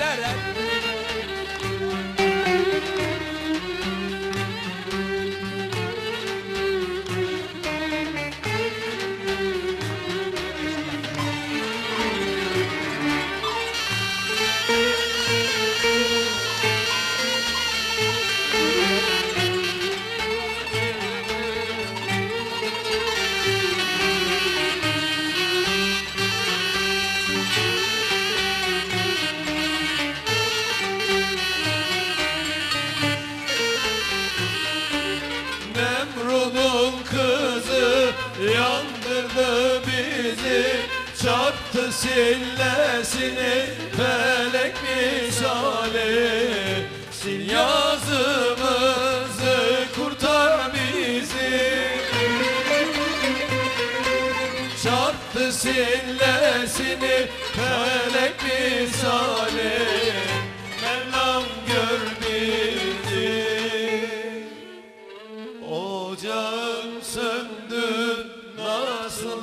ellere. Yandırdı bizi Çarptı sillesini Felek misali. Sil yazımızı kurtar bizi. Çarptı sillesini Felek misali. Mevlam gör bizi. Ocağım söndü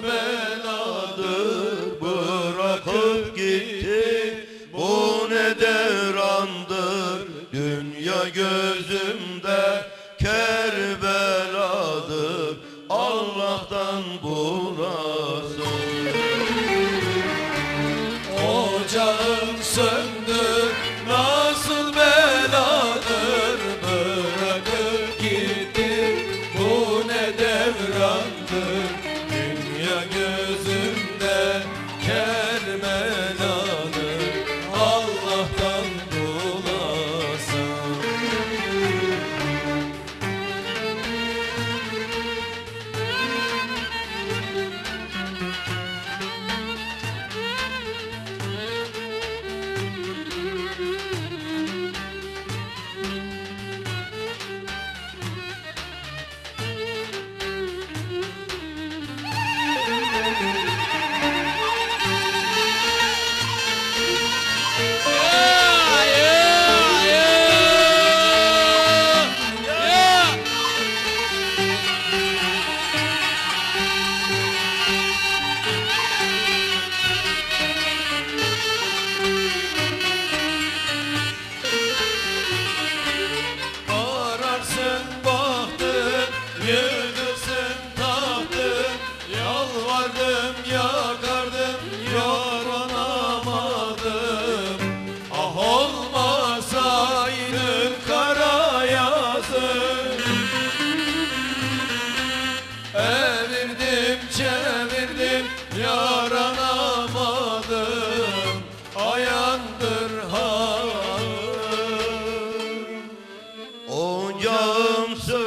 beladır bırakıp gitti. Bu ne devrandır Dünya gözümde Kerbeladır. Allah'tan bulasın Ocağım söndü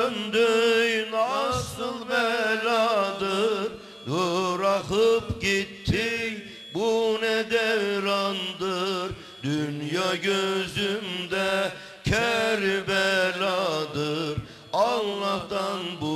Söndü nasıl beladır. Bırakıp gitti bu ne devrandır Dünya gözümde kerbeladır Allah'tan bu